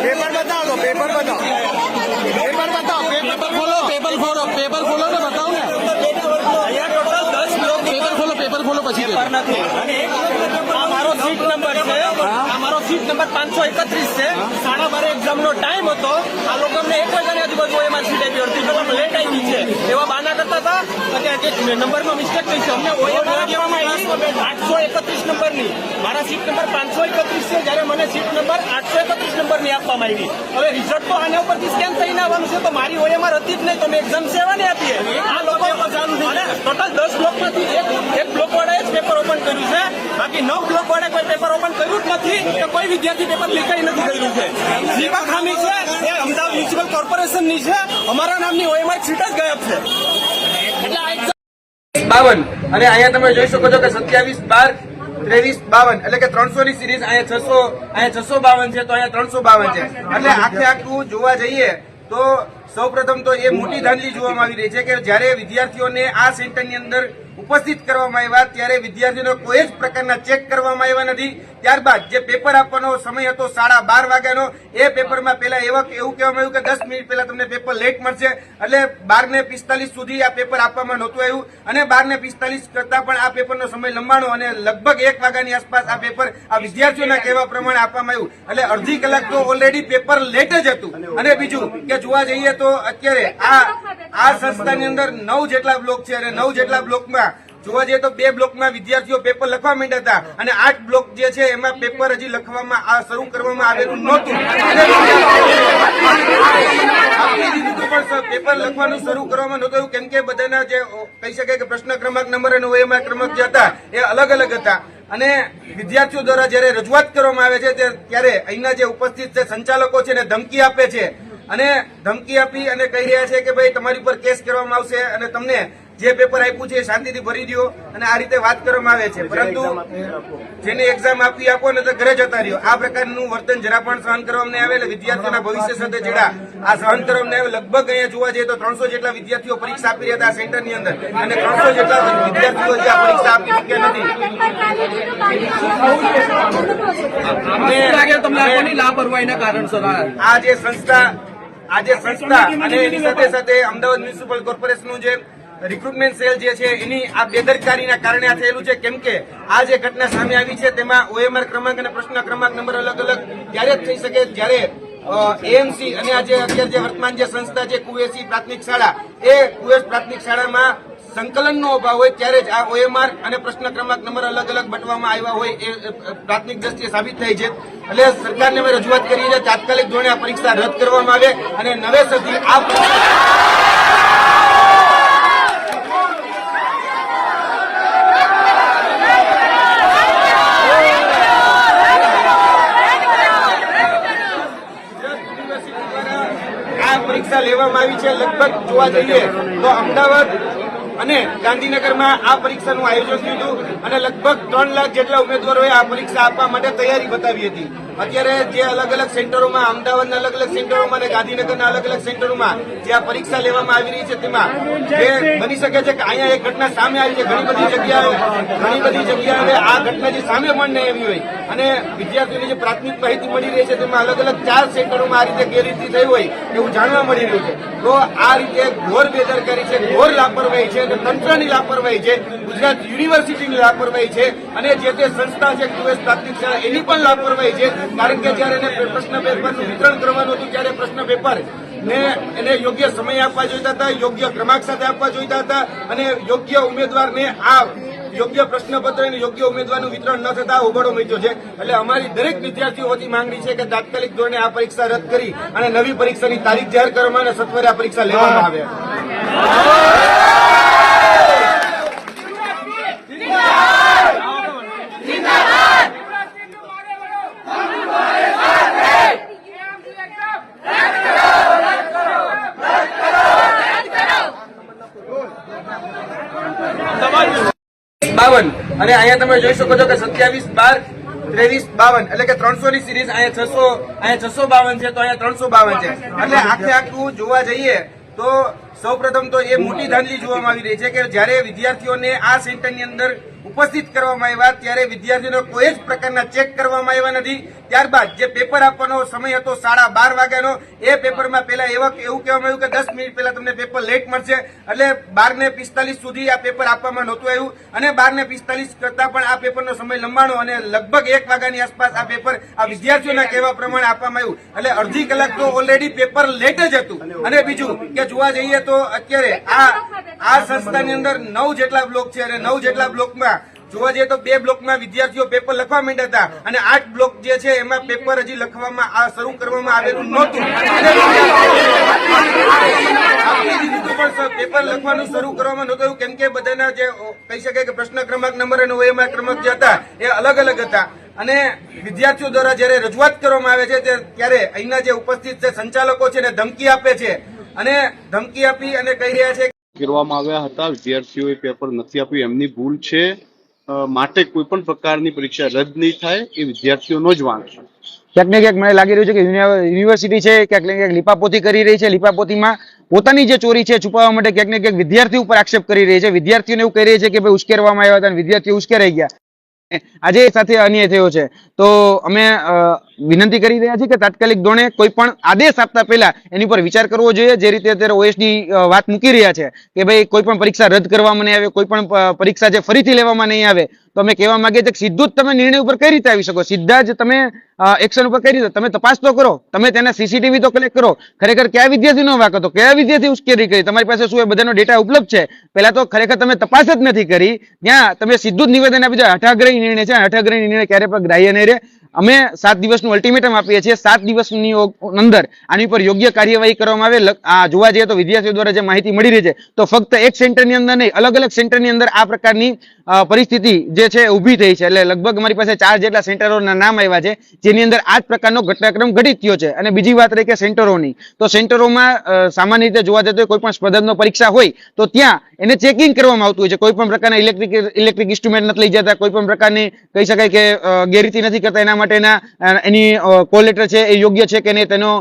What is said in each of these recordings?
Paper બતાવો paper બતાવો paper બતાવો પેપર ખોલો પેપર ખોલો પેપર ખોલો ને બતાવો ને પેપર ખોલો પેપર ખોલો પછી પેપર નથી આ મારો સીટ નંબર છે. મારો સીટ નંબર પાંચસો એકત્રીસ છે. સાડા બારે એક્ઝામ ટાઈમ હતો. આ લોકો અમને એક વાગ્યાની આજુબાજુ એમાં સીટ આપી અડધી કલાક લેટ આવી છે. એવા બાના કરતા હતા. કે નંબરમાં મિસ્ટેક થઈ છે. અમને ઓએ લેવામાં આવી આઠસો એકત્રીસ નંબરની મારા સીટ નંબર પાંચસો એકત્રીસ છે. જયારે મને સીટ નંબર આઠસો આપવામાં આવી. હવે રિઝલ્ટ તો આના ઉપરથી સ્કેન થઈને આવવાનું છે તો મારી ઓએમઆર હતી જ નહીં તો મેં એક્ઝામ સેવાની આપીએ. આ લોકો ટોટલ દસ બ્લોકમાંથી એક એક બ્લોક વાળાએ જ પેપર ઓપન કર્યું છે. બાકી નવ બ્લોક વાળાએ કોઈ પેપર ઓપન કર્યું જ નથી કે કોઈ વિદ્યાર્થી પેપર લીકાઈ નથી કર્યું છે. જેમાં ખામી છે એ અમદાવાદ મ્યુનિસિપલ કોર્પોરેશનની છે. અમારા નામની ઓએમઆર સીટ જ ગાયબ છે. બાવન. અને અહીંયા તમે જોઈ શકો છો કે સત્યાવીસ બાર ત્રેવીસ બાવન. એટલે કે ત્રણસો ની સિરીઝ અહીંયા છસો અહીંયા છસો બાવન છે, તો અહીંયા ત્રણસો બાવન છે. એટલે આખે આખું જોવા જઈએ તો સૌપ્રથમ તો એ મોટી ધાંધલી જોવામાં આવી રહી છે કે જ્યારે વિદ્યાર્થીઓને આ સેન્ટરની અંદર ઉપસ્થિત કરવામાં આવ્યા ત્યારે વિદ્યાર્થીઓને કોઈ જ પ્રકારના ચેક કરવામાં આવ્યા નથી. ત્યારબાદ જે પેપર આપવાનો સમય હતો સાડા બાર વાગ્યાનો, એ પેપરમાં પેલા એવા એવું કહેવામાં આવ્યું કે દસ મિનિટ પહેલા તમને પેપર લેટ મળશે. એટલે બાર ને પિસ્તાલીસ સુધી આ પેપર આપવામાં નહોતું આવ્યું. અને બાર ને પિસ્તાલીસ કરતા પણ આ પેપરનો સમય લંબાણો અને લગભગ એક વાગ્યાની આસપાસ આ પેપર આ વિદ્યાર્થીઓના કહેવા પ્રમાણે આપવામાં આવ્યું. એટલે અડધી કલાક તો ઓલરેડી પેપર લેટ જ હતું. અને બીજું કે જોવા જઈએ તો અત્યારે આ આ સંસ્થાની અંદર નવ જેટલા બ્લોક છે અને નવ જેટલા બ્લોકમાં જોવા જઈએ તો બે બ્લોકમાં વિદ્યાર્થીઓ પેપર લખવા માંડ્યા હતા અને આઠ બ્લોક જે છે એમાં પેપર હજી લખવામાં આ શરૂ કરવામાં આવેલું નહોતું. પેપર લખવાનું શરૂ કરવામાં નહોતું કેમ કે બધાના જે કહી શકાય કે પ્રશ્ન ક્રમાંક, નંબર અને ઓએમઆઈ ક્રમાંક જે હતા એ અલગ અલગ હતા. અને વિદ્યાર્થીઓ દ્વારા જયારે રજૂઆત કરવામાં આવે છે ત્યારે અહીંના જે ઉપસ્થિત છે સંચાલકો છે એને ધમકી આપે છે. અને ધમકી આપી અને કહી રહ્યા છે કે ભાઈ તમારી પર કેસ કરવામાં આવશે અને તમને જે પેપર આપ્યું છે એ શાંતિથી ભરી દો અને આ રીતે વાત કરવામાં આવે છે. પરંતુ જેને એક્ઝામ આપી આપો ને તો ઘરે જતા રહ્યો. આ પ્રકારનું વર્તન જરા પણ સહન કરવામાં આવે એટલે વિદ્યાર્થીઓના ભવિષ્ય સાથે જેડા. આ સહન કરવામાં આવે. લગભગ અહીંયા જોવા જઈએ તો ત્રણસો જેટલા વિદ્યાર્થીઓ પરીક્ષા આપી રહ્યા હતા આ સેન્ટરની અંદર. અને ત્રણસો જેટલા વિદ્યાર્થીઓ જે આ પરીક્ષા આપી શક્યા નથી. આ જે સંસ્થા આ જે સંસ્થા અને એની સાથે સાથે અમદાવાદ મ્યુનિસિપલ કોર્પોરેશનનું જે રિક્રુટમેન્ટ સેલ જે છે, એની આ બેદરકારીના કારણે આ થયેલું છે. કેમ કે આ જે ઘટના સામે આવી છે, તેમાં ઓએમઆર ક્રમાંક અને પ્રશ્ન ક્રમાંક નંબર અલગ અલગ ત્યારે જ થઈ શકે જ્યારે એએમસી અને આ જે અત્યારે જે વર્તમાન જે સંસ્થા છે કુવેસી પ્રાથમિક શાળા, એ કુવેસ પ્રાથમિક શાળામાં સંકલનનો અભાવ હોય ત્યારે જ આ ઓએમઆર અને પ્રશ્ન ક્રમાંક નંબર અલગ અલગ બટવામાં આવ્યા હોય એ પ્રાથમિક દ્રષ્ટિએ સાબિત થાય છે. એટલે સરકારને અમે રજૂઆત કરી છે તાત્કાલિક ધોરણે આ પરીક્ષા રદ કરવામાં આવે અને નવેસરથી આ પરીક્ષા આ પરીક્ષા લેવામાં આવી છે, લગભગ જોવા જઈએ તો અમદાવાદ અને ગાંધીનગરમાં આ પરીક્ષાનું આયોજન થયું હતું અને લગભગ ત્રણ લાખ જેટલા ઉમેદવારોએ આ પરીક્ષા આપવા માટે તૈયારી બતાવી હતી. અત્યારે જે અલગ અલગ સેન્ટરોમાં, અમદાવાદના અલગ અલગ સેન્ટરોમાં અને ગાંધીનગરના અલગ અલગ સેન્ટરોમાં જે આ પરીક્ષા લેવામાં આવી રહી છે, તેમાં જે બની શકે છે કે અહીંયા એક ઘટના સામે આવી છે, ઘણી બધી જગ્યાએ, ઘણી બધી જગ્યાએ આ ઘટના જે સામે પણ નહીં આવી હોય. અને વિદ્યાર્થીઓની જે પ્રાથમિક માહિતી મળી રહી છે, તેમાં અલગ અલગ ચાર સેન્ટરોમાં આ રીતે ગેરરીતિ થઈ હોય એવું જાણવા મળી રહ્યું છે. તો આ રીતે ઘોર બેદરકારી છે, ઘોર લાપરવાહી છે અને તંત્રની લાપરવાહી છે. ગુજરાત યુનિવર્સિટીની લાપરવાહી છે અને જે તે સંસ્થા છે ક્યુએસ પ્રાથમિક શાળા, એની પણ લાપરવાહી છે. કારણ કે જયારે એને પ્રશ્ન પેપરનું વિતરણ કરવાનું હતું, ત્યારે પ્રશ્ન પેપર ને એને યોગ્ય સમય આપવા જોઈતા હતા, યોગ્ય ક્રમાંક સાથે આપવા જોઈતા હતા અને યોગ્ય ઉમેદવારને આ યોગ્ય પ્રશ્નપત્ર અને યોગ્ય ઉમેદવારનું વિતરણ ન થતા ઉઘાડો મળ્યો છે. એટલે અમારી દરેક વિદ્યાર્થીઓની માંગણી છે કે તાત્કાલિક ધોરણે આ પરીક્ષા રદ કરી અને નવી પરીક્ષાની તારીખ જાહેર કરવામાં અને સત્વરે આ પરીક્ષા લેવામાં આવે. બાવન. અને અહીંયા તમે જોઈ શકો છો કે સત્યાવીસ, બાર, ત્રેવીસ, બાવન. એટલે કે ત્રણસો ની સિરીઝ અહીંયા છસો અહીંયા છસો બાવન છે, તો અહીંયા ત્રણસો બાવન છે. એટલે આખે આખું જોવા જઈએ તો સૌપ્રથમ તો એ મોટી ધાંધલી જોવામાં આવી રહી છે કે જ્યારે વિદ્યાર્થીઓને આ સેન્ટરની અંદર ઉપસ્થિત કરવામાં આવ્યા ત્યારે વિદ્યાર્થીઓને કોઈ જ પ્રકારના ચેક કરવામાં આવ્યા નથી. ત્યારબાદ જે પેપર આપવાનો સમય હતો સાડા બાર વાગ્યાનો, એ પેપરમાં પહેલા એવા એવું કહેવામાં આવ્યું કે દસ મિનિટ પહેલા તમને પેપર લેટ મળશે. એટલે બાર ને પિસ્તાલીસ સુધી આ પેપર આપવામાં નહોતું આવ્યું. અને બાર ને પિસ્તાલીસ કરતા પણ આ પેપરનો સમય લંબાણો અને લગભગ એક વાગ્યાની આસપાસ આ પેપર આ વિદ્યાર્થીઓના કહેવા પ્રમાણે આપવામાં આવ્યું. એટલે અડધી કલાક તો ઓલરેડી પેપર લેટ જ હતું. અને બીજું કે જોવા જઈએ તો અત્યારે આ આ સંસ્થાની અંદર નવ જેટલા બ્લોક છે અને નવ જેટલા બ્લોકમાં જોવા જઈએ તો બે બ્લોકમાં વિદ્યાર્થીઓ પેપર લખવા માંડ્યા હતા અને આઠ બ્લોક જે છે એમાં પેપર હજી લખવામાં આ શરૂ કરવામાં આવેલું નહોતું. પેપર લખવાનું શરૂ કરવામાં નહોતું આવ્યું. કેમ કે બધાના જે કહી શકાય કે પ્રશ્ન ક્રમાંક નંબર અને ઓએમઆર ક્રમાંક જે હતા એ અલગ અલગ હતા. અને વિદ્યાર્થીઓ દ્વારા જ્યારે રજૂઆત કરવામાં આવે છે ત્યારે અહીંના જે ઉપસ્થિત જે સંચાલકો છે એને ધમકી આપે છે અને ધમકી આપી અને કહી રહ્યા છે કરવામાં આવ્યા હતા. વિદ્યાર્થીઓએ પેપર નથી આપ્યું. એમની ભૂલ છે. માટે કોઈ પણ પ્રકારની પરીક્ષા રદ નહીં થાય એ વિદ્યાર્થીઓનો જ વાંક છે. ક્યાંક ને ક્યાંક મને લાગી રહ્યું છે કે યુનિવર્સિટી છે ક્યાંક ને ક્યાંક લીપાપોતી કરી રહી છે. લીપાપોતીમાં પોતાની જે ચોરી છે છુપાવવા માટે ક્યાંક ને ક્યાંક વિદ્યાર્થી ઉપર આક્ષેપ કરી રહી છે. વિદ્યાર્થીઓને એવું કહી રહી છે કે ભાઈ ઉશ્કેરવામાં આવ્યા હતા અને વિદ્યાર્થીઓ ઉશ્કેરાઈ ગયા. આજે સાથે અન્યાય થયો છે. તો અમે વિનંતી કરી રહ્યા છીએ કે તાત્કાલિક ધોરણે કોઈ પણ આદેશ આપતા પહેલા એની પર વિચાર કરવો જોઈએ. જે રીતે અત્યારે ઓએસડી વાત મૂકી રહ્યા છે કે ભાઈ કોઈ પણ પરીક્ષા રદ કરવામાં નહીં આવે, કોઈ પણ પરીક્ષા જે ફરીથી લેવામાં નહીં આવે તો અમે કહેવા માંગીએ છીએ કે સીધું જ તમે નિર્ણય ઉપર કઈ રીતે આવી શકો? સીધા જ તમે એક્શન ઉપર કઈ રીતે? તમે તપાસ તો કરો. તમે તેના સીસીટીવી તો કલેક્ટ કરો. ખરેખર કયા વિદ્યાર્થીનો વાક હતો? કયા વિદ્યાર્થી ઉશ્કેરી કરી તમારી પાસે શું એ બધાનો ડેટા ઉપલબ્ધ છે? પહેલા તો ખરેખર તમે તપાસ જ નથી કરી. ત્યાં તમે સીધું જ નિવેદન આપી દો હઠાગ્રહી નિર્ણય છે. હઠાગ્રહી નિર્ણય ક્યારે પણ ગ્રાહ્ય નહીં રહે. અમે સાત દિવસનું અલ્ટિમેટમ આપીએ છીએ. સાત દિવસની અંદર આની ઉપર યોગ્ય કાર્યવાહી કરવામાં આવે. આ જોવા જઈએ તો વિદ્યાર્થીઓ દ્વારા જે માહિતી મળી રહી છે, તો ફક્ત એક સેન્ટરની અંદર નહીં અલગ અલગ સેન્ટરની અંદર આ પ્રકારની પરિસ્થિતિ જે છે ઊભી થઈ છે. એટલે લગભગ અમારી પાસે ચાર જેટલા સેન્ટરોના નામ આવ્યા છે, જેની અંદર આ જ પ્રકારનો ઘટનાક્રમ ઘટિત થયો છે. અને બીજી વાત રહી કે સેન્ટરોની, તો સેન્ટરોમાં સામાન્ય રીતે જોવા જતો કોઈ પણ સ્પર્ધાત્મક પરીક્ષા હોય, તો ત્યાં એને ચેકિંગ કરવામાં આવતું હોય છે. કોઈ પણ પ્રકારના ઇલેક્ટ્રિક ઇલેક્ટ્રિક ઇન્સ્ટ્રુમેન્ટ નથી લઈ જતા, કોઈ પણ પ્રકારની, કહી શકાય કે ગેરરીતિ નથી કરતા, એના માટેના એની કોલેટર છે એ યોગ્ય છે કે નહીં તેનો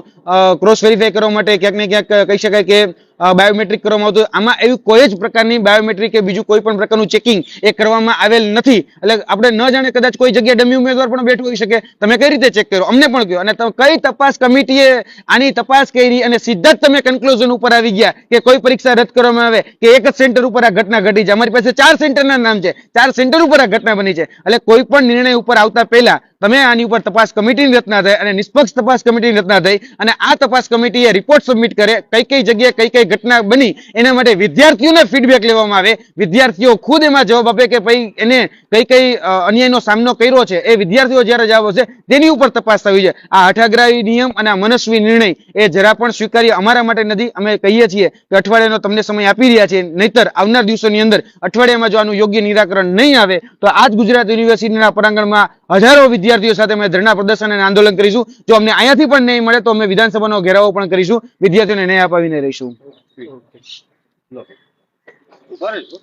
ક્રોસ વેરીફાઈ કરવા માટે ક્યાંક ને ક્યાંક કહી શકાય કે બાયોમેટ્રિક કરવામાં આવતું આમાં એવી કોઈ જ પ્રકારની બાયોમેટ્રિક કે બીજું કોઈ પણ પ્રકારનું ચેકિંગ એ કરવામાં આવેલ નથી. એટલે આપણે ન જાણે કદાચ કોઈ જગ્યાએ ડમી ઉમેદવાર પણ બેઠું હોઈ શકે. તમે કઈ રીતે ચેક કર્યો? અમને પણ કહ્યું અને કઈ તપાસ કમિટીએ આની તપાસ કરી અને સીધા જ તમે કન્ક્લુઝન ઉપર આવી ગયા કે કોઈ પરીક્ષા રદ કરવામાં આવે કે એક જ સેન્ટર ઉપર આ ઘટના ઘટી છે. અમારી પાસે ચાર સેન્ટરના નામ છે. ચાર સેન્ટર ઉપર આ ઘટના બની છે. એટલે કોઈ પણ નિર્ણય ઉપર આવતા પહેલા તમે આની ઉપર તપાસ કમિટીની રચના થઈ અને નિષ્પક્ષ તપાસ કમિટીની રચના થઈ અને આ તપાસ કમિટીએ રિપોર્ટ સબમિટ કરે. કઈ કઈ જગ્યાએ કઈ કઈ ઘટના બની, એના માટે વિદ્યાર્થીઓને ફીડબેક લેવામાં આવે. વિદ્યાર્થીઓ ખુદ એમાં જવાબ આપે કે ભાઈ, એને કઈ કઈ અન્યાયનો સામનો કર્યો છે. એ વિદ્યાર્થીઓ જ્યારે જવાબ આવશે તેની ઉપર તપાસ થવી છે. આ અઠાગ્રાહી નિયમ અને આ મનસ્વી નિર્ણય એ જરા પણ સ્વીકાર્ય અમારા માટે નથી. અમે કહીએ છીએ કે અઠવાડિયાનો તમને સમય આપી રહ્યા છીએ નહીતર આવનાર દિવસોની અંદર અઠવાડિયામાં જો આનું યોગ્ય નિરાકરણ નહીં આવે, તો આજ ગુજરાત યુનિવર્સિટીના પ્રાંગણમાં હજારો વિદ્યાર્થીઓ સાથે અમે ધરણા પ્રદર્શન અને આંદોલન કરીશું. જો અમને અહીંયાથી પણ નહીં મળે, તો અમે વિધાનસભાનો ઘેરાવો પણ કરીશું. વિદ્યાર્થીઓને ન્યાય અપાવીને રહીશું. ઓકે. લો. ઊભા રહેજો